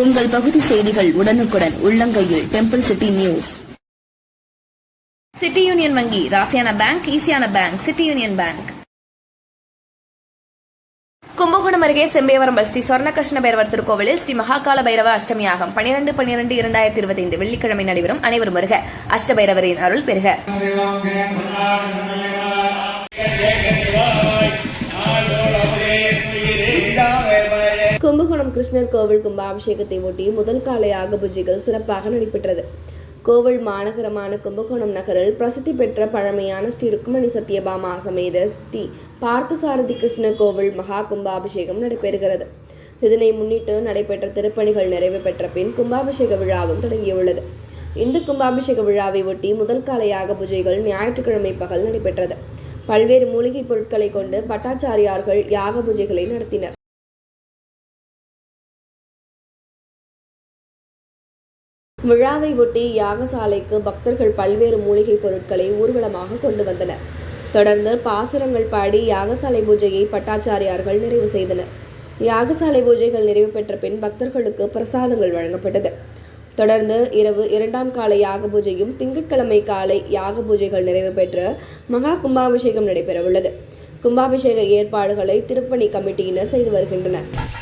உங்கள் பகுதி செய்திகள் உடனுக்குடன் உள்ளங்கையில் temple city news city union வங்கி ராசியான bank ஈசியான bank city union bank Kumbakonam அருகே செம்பேவரம் ஸ்ரீ சொர்ணகிருஷ்ண பைரவர் திருக்கோவிலில் ஸ்ரீ மகாகால பைரவ அஷ்டமியாகும் பனிரெண்டு பனிரெண்டு இரண்டாயிரத்தி இருபத்தைந்து வெள்ளிக்கிழமை நடைபெறும் அனைவரும் வருக. அஷ்டபைரவரின் அருள் பெறுக கிருஷ்ணர் கோவில் கும்பாபிஷேகத்தை ஒட்டி முதல் காலை பூஜைகள் சிறப்பாக நடைபெற்றது. கோவில் மாநகரமான கும்பகோணம் நகரில் பிரசித்தி பெற்ற பழமையான ஸ்ரீ ருக்மணி சத்யபாமா சமேத ஸ்ரீ பார்த்தசாரதி கிருஷ்ண கோவில் மகா கும்பாபிஷேகம் நடைபெறுகிறது. இதனை முன்னிட்டு நடைபெற்ற திருப்பணிகள் நிறைவு பெற்ற பின் கும்பாபிஷேக விழாவும் தொடங்கியுள்ளது. இந்த கும்பாபிஷேக விழாவை ஒட்டி முதல் கால யாக பூஜைகள் ஞாயிற்றுக்கிழமை பகல் நடைபெற்றது. பல்வேறு மூலிகை பொருட்களை கொண்டு பட்டாச்சாரியார்கள் யாக பூஜைகளை நடத்தினர். விழாவை ஒட்டி யாகசாலைக்கு பக்தர்கள் பல்வேறு மூலிகைப் பொருட்களை ஊர்வலமாக கொண்டு வந்தனர். தொடர்ந்து பாசுரங்கள் பாடி யாகசாலை பூஜையை பட்டாச்சாரியார்கள் நிறைவு செய்தனர். யாகசாலை பூஜைகள் நிறைவு பெற்ற பின் பக்தர்களுக்கு பிரசாதங்கள் வழங்கப்பட்டது. தொடர்ந்து இரவு இரண்டாம் கால யாக பூஜையும் திங்கட்கிழமை காலை யாக பூஜைகள் நிறைவு பெற்று மகா கும்பாபிஷேகம் நடைபெறவுள்ளது. கும்பாபிஷேக ஏற்பாடுகளை திருப்பணி கமிட்டியினர் செய்து வருகின்றனர்.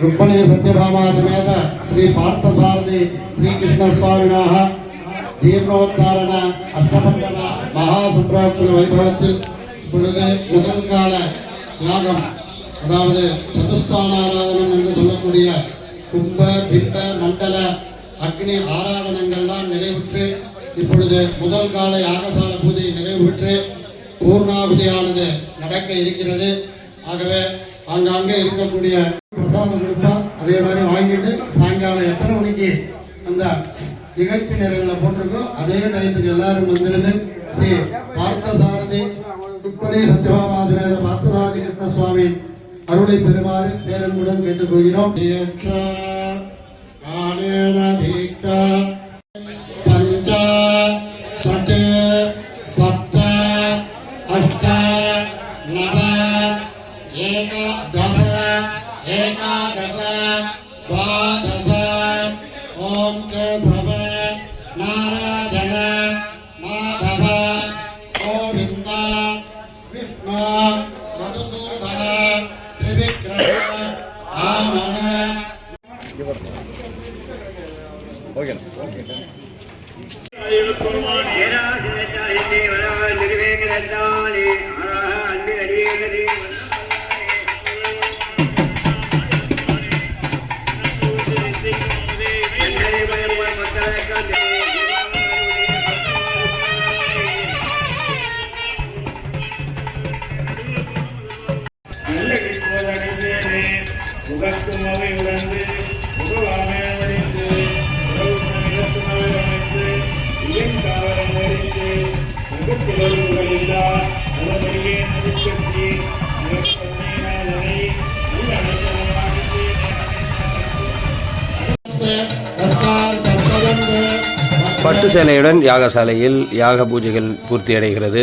రుక్మిణీ సత్యభామా సమేత శ్రీ పార్థసారథి శ్రీకృష్ణస్వామినాహ ஜீர்ணோத்தாரண அஷ்டமண்டல மகா சம்பிராத்தன வைபவத்தில் பொழுது முதல்கால யாகம் அதாவது சதுஸ்தான ஆராதனம் என்று சொல்லக்கூடிய கும்ப பிம்ப மண்டல அக்னி ஆராதனங்கள்லாம் நிறைவுற்று இப்பொழுது முதல் கால யாகசால பூஜை நிறைவு பெற்று பூர்ணாகுதியானது நடக்க இருக்கிறது. ஆகவே அங்காங்கே இருக்கக்கூடிய பிரசாதம் கொடுப்பா. அதே மாதிரி வாங்கிட்டு சாயங்காலம் எத்தனை மணிக்கு அந்த நிகழ்ச்சி நேரங்களில் போட்டிருக்கோம் அதே டயத்துக்கு எல்லாரும் வந்துருந்து ஸ்ரீ பார்த்தசாரதி துப்படி சத்யபாமாஜனேத பார்த்தசாரதி கிருஷ்ண சுவாமி அருளை பெறுமாறு பேரன்புடன் கேட்டுக்கொள்கிறோம். வெங்கசவ நாராயண மாதவ கோவிந்த விஷ்ணு மதுசூதன திரிவிக்ரம ஆமண. ஓகே ஓகே அவை உணர்ந்து முகவாமை அவை அமைத்து இயன் அறிந்து இல்லா பட்டு சேலையுடன் யாகசாலையில் யாக பூஜைகள் பூர்த்தியடைகிறது.